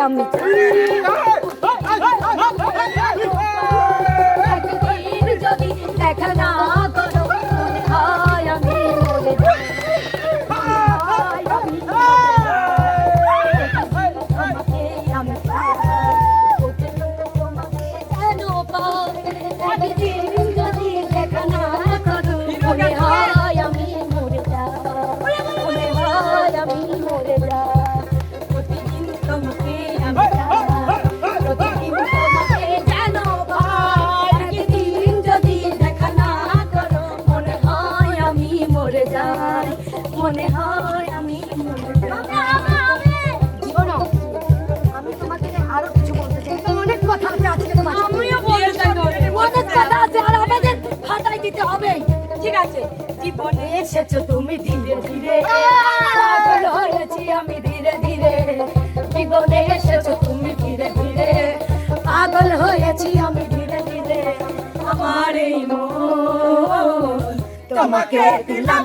down the. মনে হয় আমি জীবনে এসেছ তুমি ধীরে ধীরে। পাগল হয়েছি আমি ধীরে ধীরে। জীবনে এসেছ তুমি ধীরে ধীরে। পাগল হয়েছি আমি ধীরে ধীরে। আমার এই মন তোমাকে দিলাম।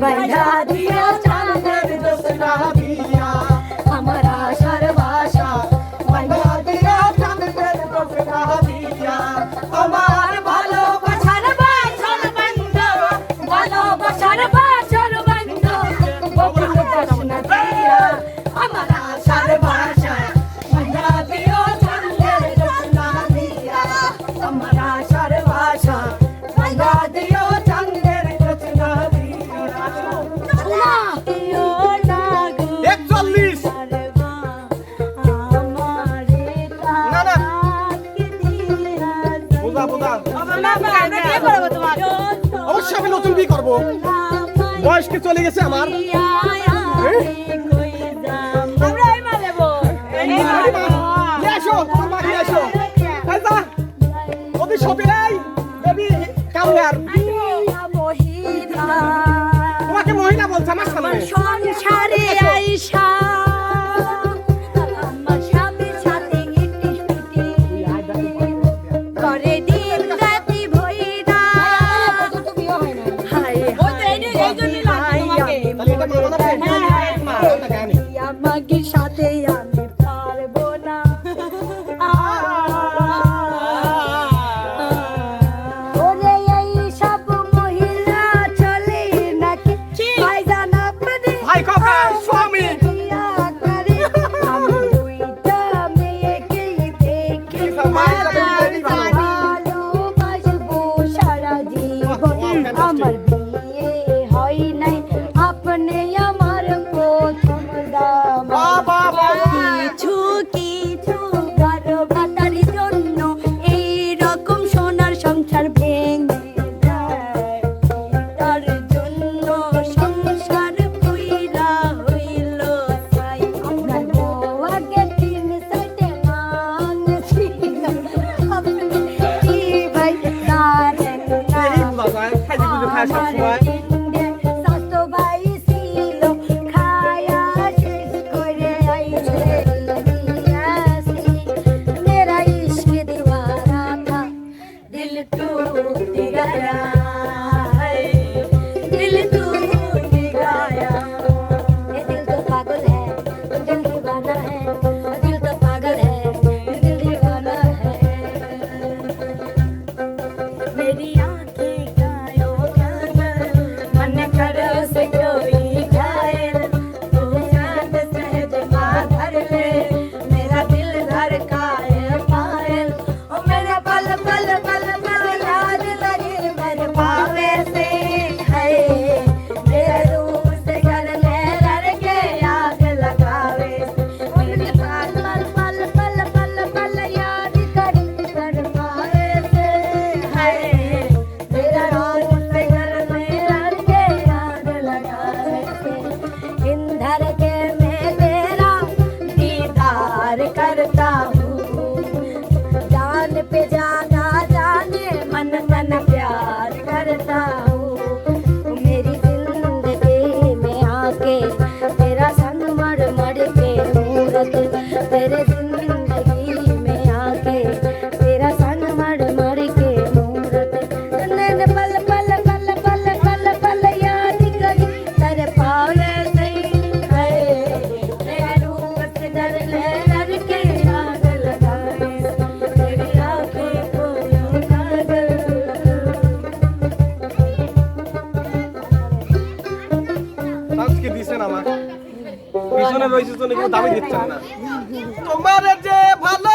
ਵੈਰਾ ਦੀਆਂ ਚਾਨਣ ਦਸਨਾ ਦੀਆਂ অবশ্যই আমি নতুন বিয়ে করব বয়স কি চলে গেছে আমার তোমাকে মহিলা বলছে আমার সামনে সংসারে সাথে has what? আজকে দিছেন আমার পিছনে রয়েছে তো নাকি দাবি দিচ্ছেন না। তোমার যে ভালো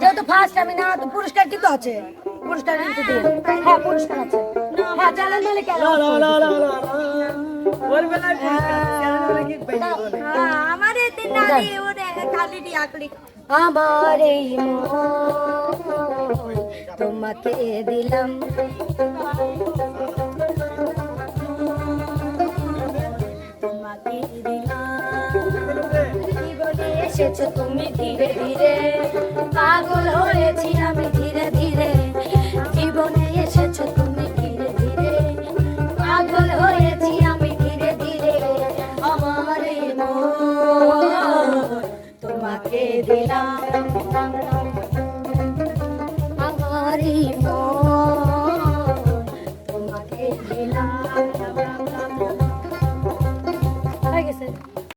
যেহেতু ফার্স্ট আমি না তো পুরস্কার কিন্তু আছে। পুরস্কার কিন্তু হ্যাঁ পুরস্কার আছে। হ্যাঁ চ্যালেঞ্জ হ্যাঁ, আমার এই মন তোমাকে দিলাম। এসেছ তুমি ধীরে ধীরে। পাগল হয়েছি আমি